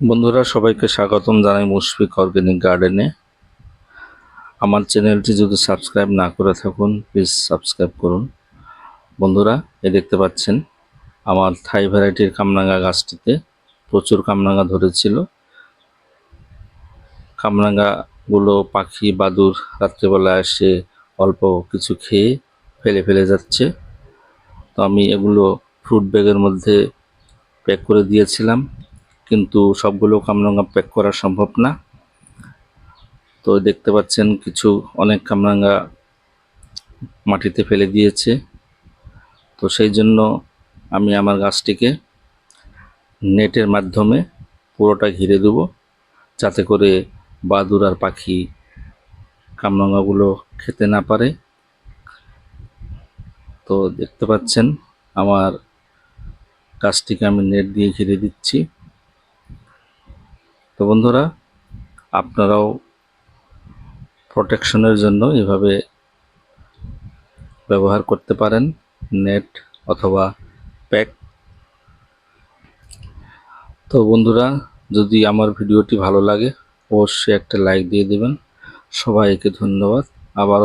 বন্ধুরা, সবাইকে স্বাগতম জানাই মুশফিক অর্গানিক গার্ডেনে। আমার চ্যানেলটি যদি সাবস্ক্রাইব না করে থাকুন, প্লিজ সাবস্ক্রাইব করুন। বন্ধুরা এ দেখতে পাচ্ছেন, আমার থাই ভ্যারাইটির কামরাঙ্গা গাছটিতে প্রচুর কামরাঙ্গা ধরেছিল। কামরাঙ্গাগুলো পাখি, বাদুর রাত্রেবেলা এসে অল্প কিছু খেয়ে ফেলে ফেলে যাচ্ছে। তো আমি এগুলো ফ্রুট ব্যাগের মধ্যে প্যাক করে দিয়েছিলাম। কিন্তু সবগুলো কামরাঙ্গা প্যাক করা সম্ভব না। তো দেখতে পাচ্ছেন কিছু অনেক কামরাঙ্গা মাটিতে ফেলে দিয়েছে। তো সেই জন্য আমি আমার গাছটিকে নেটের মাধ্যমে পুরোটা ঘিরে দেবো, যাতে করে বাদুর আর পাখি কামরাঙ্গাগুলো খেতে না পারে। তো দেখতে পাচ্ছেন আমার গাছটিকে আমি নেট দিয়ে ঘিরে দিচ্ছি। তো বন্ধুরা, আপনারাও প্রোটেকশনের জন্য এভাবে ব্যবহার করতে পারেন নেট অথবা প্যাক তো বন্ধুরা, যদি আমার ভিডিওটি ভালো লাগে, অবশ্যই একটা লাইক দিয়ে দেবেন। সবাইকে ধন্যবাদ। আবারও